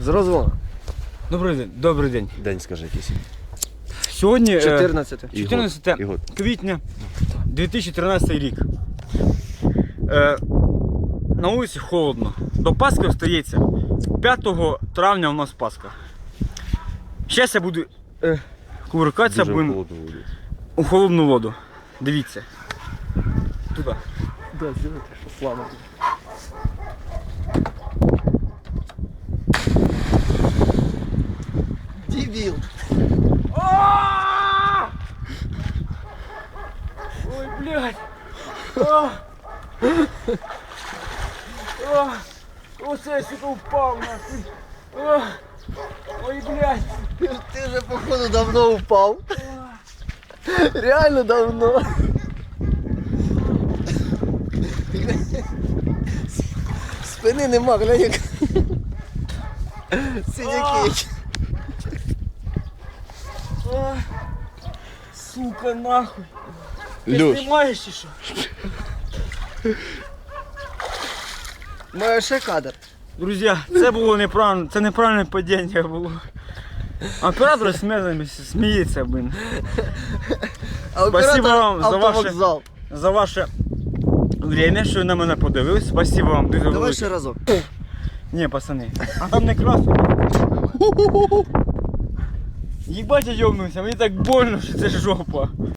З. Добрий день. Добрий день. День скажи якийсь. Сьогодні е, 14. І год. 14 І год. квітня 2013 рік. Е, на вулиці холодно. До Пасхи остається. 5 травня у нас Пасха. Зараз я буду е, кувиркатися Дуже будемо холодно буде. у холодну воду. Дивіться. Туди. Да, сделайте, що слава. Дебіл. А! Ой, блядь. Оце я сука упав нахуй. Ой, блядь. Ти вже походу давно упав. Реально давно. Спини нема, глянь як. Синяки. Сука, нахуй. Ти Льош, знімаєш чи що? Ще кадр. Друзі, це було неправильно, це неправильне падіння було. Оператор сміється, сміється, блин. А Спасибо вам за ваше- автовокзал. За ваше время, що ви на мене подивились. Спасибо вам дуже Давай велике. ще разок. Ні, пацани. А там не красно. Їбать я йомнувся, мені так больно, що це жопа.